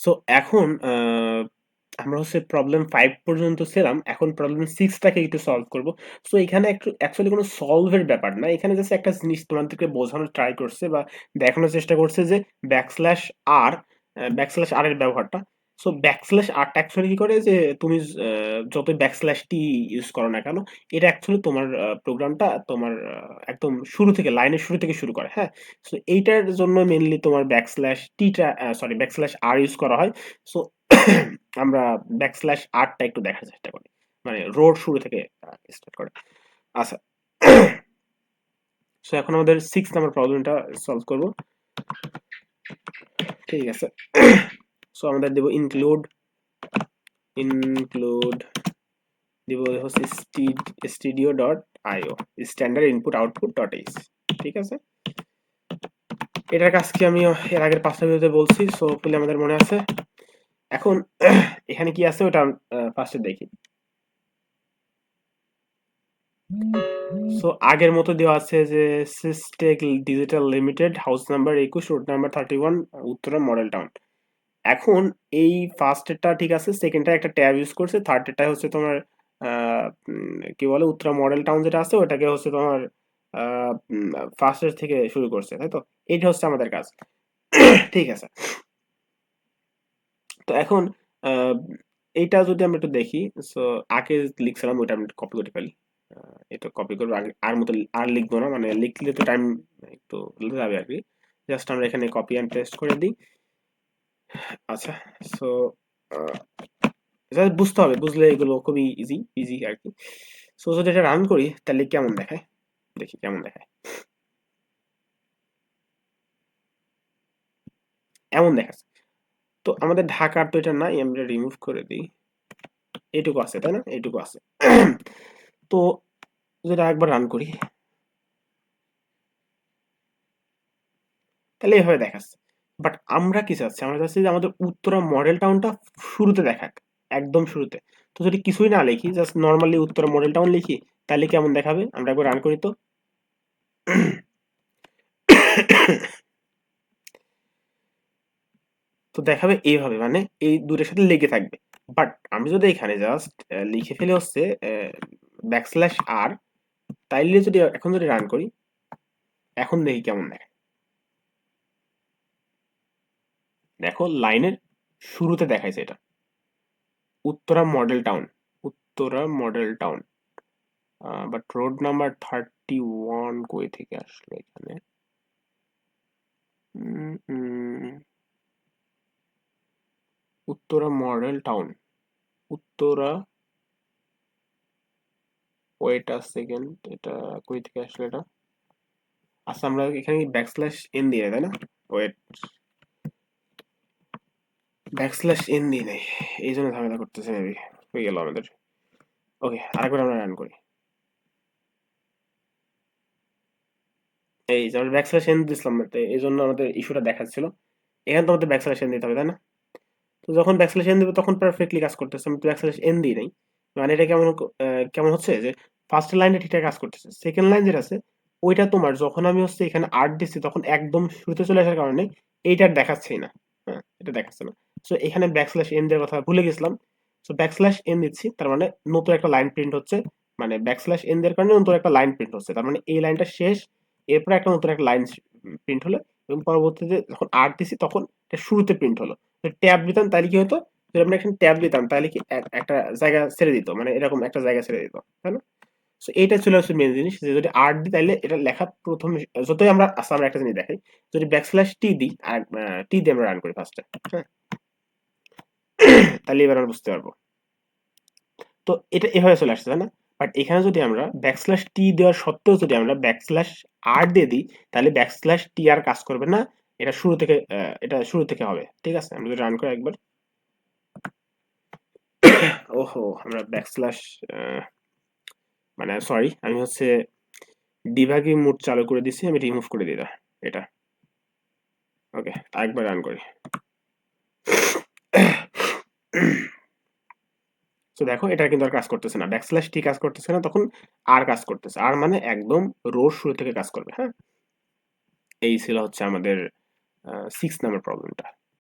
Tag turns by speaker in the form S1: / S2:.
S1: So এখন আমরা হচ্ছে প্রবলেম ফাইভ পর্যন্ত ছিলাম, এখন প্রবলেম সিক্সটাকে একটু সলভ করব। সো এখানে একটু অ্যাকচুয়ালি কোনো সলভের ব্যাপার না, এখানে জাস্ট একটা জিনিস তোমাদেরকে বোঝানোর ট্রাই করছে বা দেখানোর চেষ্টা করছে যে ব্যাকস্ল্যাশ আর ব্যাকস্ল্যাশ আর এর ব্যবহারটা। সো ব্যাকস্ল্যাশ আরটা অ্যাকচুয়ালি কি করে যে, তুমি যত ব্যাকস্ল্যাশ টি ইউজ করো না কেন, এটা অ্যাকচুয়ালি তোমার প্রোগ্রামটা তোমার একদম শুরু থেকে, লাইনের শুরু থেকে শুরু করে হ্যাঁ? সো এইটার জন্য মেনলি তোমার ব্যাকস্ল্যাশ টিটা সরি ব্যাকস্ল্যাশ আর ইউজ করা হয়। সো আমরা ব্যাকস্ল্যাশ আরটা একটু দেখার চেষ্টা করি। মানে রোড শুরু থেকে স্টার্ট করে। আচ্ছা। সো এখন আমাদের সিক্স নাম্বার প্রবলেমটা সলভ করব। ঠিক আছে। সো আমাদের দেব ইনক্লুড ইনক্লুড দেব হচ্ছে studio dot IO standard input output dot H ঠিক আছে? এটার কাজ কি আমি এর আগের পাঁচটা ভিডিওতে বলছি সো পেলে আমাদের মনে আছে। এখন, এখানে কি আছে ওটা ফার্স্টে দেখি। সো আগের মতো দেওয়া আছে যে Systech digital limited house number একুশ road number thirty one Uttara model town এখন এই ফার্স্টেরটা ঠিক আছে সেকেন্ডটা একটা ট্যাব ইউজ করছে থার্ডেরটা হচ্ছে তোমার কি বলে, উত্তরা মডেল টাউন যেটা আছে, ওটাকে হচ্ছে তোমার ফার্স্টের থেকে শুরু করছে, তাই তো? এইটা হচ্ছে আমাদের কাজ। ঠিক আছে। তো এখন এইটা যদি আমরা একটু দেখি সো আগে লিখছিলাম, ওইটা আমি কপি করে ফেলি এটা কপি করব, আর মতো আর লিখব না মানে লিখলে তো টাইম একটু যাবে আর কি। জাস্ট আমরা এখানে কপি অ্যান্ড পেস্ট করে দিই। আচ্ছা সো বুঝতে হবে, বুঝলে এগুলো খুবই ইজি ইজি আর কি সো যদি এটা রান করি, তাহলে কেমন দেখায়? দেখি কেমন দেখায়। এমন দেখাচ্ছে। তো আমাদের ঢাকার তো এটা নাই, আমরা রিমুভ করে দিই। এটুকু আছে, তাই না? এইটুকু আছে। তো যেটা একবার রান করি, তাহলে এভাবে দেখাচ্ছে। বাট আমরা কি চাচ্ছি? আমরা চাচ্ছি যে আমাদের উত্তরা মডেল টাউনটা শুরুতে দেখাক, একদম শুরুতে। তো যদি কিছুই না লিখি just normally Uttara model town লিখি, তাহলে কেমন দেখাবে? আমরা একবার রান করি তো। তো দেখাবে এইভাবে মানে এই দুটোর সাথে লেগে থাকবে। বাট আমি যদি এখানে জাস্ট লিখে ফেলে হচ্ছে ব্যাকস্ল্যাশ আর তাইলে যদি এখন যদি রান করি, এখন দেখি কেমন দেখে দেখো লাইনের শুরুতে দেখাইছে এটা। Uttara model town Uttara model town but road number thirty one কই থেকে আসলো এখানে? Uttara model town Uttara wait second এটা কই থেকে আসলো এটা? আচ্ছা আমরা এখানে ব্যাকস্ল্যাশ এন দিয়ে, তাই না? ওয়েট ব্যাকস্ল্যাশ এন দিয়ে নেই। এই জন্য ঝামেলা করতেছে মেবি হয়ে গেল আমাদের। ওকে আরেকবার আমরা রান করি। এই যে আমরা ব্যাকস্ল্যাশ এন দিছিলাম এই জন্য আমাদের ইস্যুটা দেখাচ্ছিল। এখানে তো আমাদের ব্যাকস্ল্যাশ এন দিতে হবে, তাই না? তো যখন ব্যাকস্ল্যাশ এন দেবো, তখন পারফেক্টলি কাজ করতেছে। আমি তো ব্যাকস্ল্যাশ এন দিই নাই। মানে এটা কেমন কেমন হচ্ছে যে ফার্স্ট লাইনে ঠিকঠাক কাজ করতেছে। সেকেন্ড লাইন যেটা আছে, ওইটা তোমার যখন আমি হচ্ছে এখানে আর্ট দিচ্ছি তখন একদম শুরুতে চলে আসার কারণে এইটার দেখাচ্ছেই না। হ্যাঁ এটা দেখাচ্ছে না। সো এখানে ব্যাকস্ল্যাশ এন দেওয়ার কথা ভুলে গেছিলাম। সো ব্যাকস্ল্যাশ এন দিচ্ছি তার মানে নতুন একটা লাইন প্রিন্ট হচ্ছে। মানে ব্যাকস্ল্যাশ এন দেওয়ার কারণে নতুন একটা লাইন প্রিন্ট হচ্ছে। তার মানে এই লাইনটা শেষ, এরপরে একটা নতুন একটা লাইন প্রিন্ট হলো এবং পরবর্তীতে যখন আর্ট দিছি, তখন এটা শুরুতে প্রিন্ট হলো। ট্যাব দিতাম তাহলে কি হতো? যদি আমরা এখানে ট্যাব দিতাম তাহলে কি একটা জায়গা ছেড়ে দিত মানে এরকম একটা জায়গা ছেড়ে দিত, তাই না? সো এইটা চলে আসছে মেন জিনিস, যে যদি আর্ট দিই, তাহলে এটা লেখা প্রথমে যতই আমরা আচ্ছা আমরা একটা জিনিস দেখাই। যদি ব্যাকস্ল্যাশ টি দিই, আর টি দিয়ে আমরা রান করি ফার্স্টে হ্যাঁ? তাহলে এবার আমরা বুঝতে পারব। তো এটা এভাবে চলে আসছে, তাই না? বাট এখানে যদি আমরা ব্যাকস্ল্যাশ টি দেওয়ার সত্ত্বেও যদি আমরা ব্যাকস্ল্যাশ আর দিয়ে দিই, তাহলে ব্যাকস্ল্যাশ টি আর কাজ করবে না। এটা শুরু থেকে এটা শুরু থেকে হবে, ঠিক আছে? আমরা যদি রান করি একবার। ওহো, আমরা ব্যাকস্ল্যাশ মানে সরি আমি হচ্ছে ডিভাগি মোড চালু করে দিছি আমি রিমুভ করে দিলাম এটা। ওকে আরেকবার রান করি। তো দেখো, এটা কিন্তু আর কাজ করতেছে না। ব্যাকস্ল্যাশ টি কাজ করতেছে না, তখন আর কাজ করতেছে। আর মানে একদম রোজ শুরু থেকে কাজ করবে হ্যাঁ? এই ছিল হচ্ছে আমাদের সিক্স নাম্বার প্রবলেমটা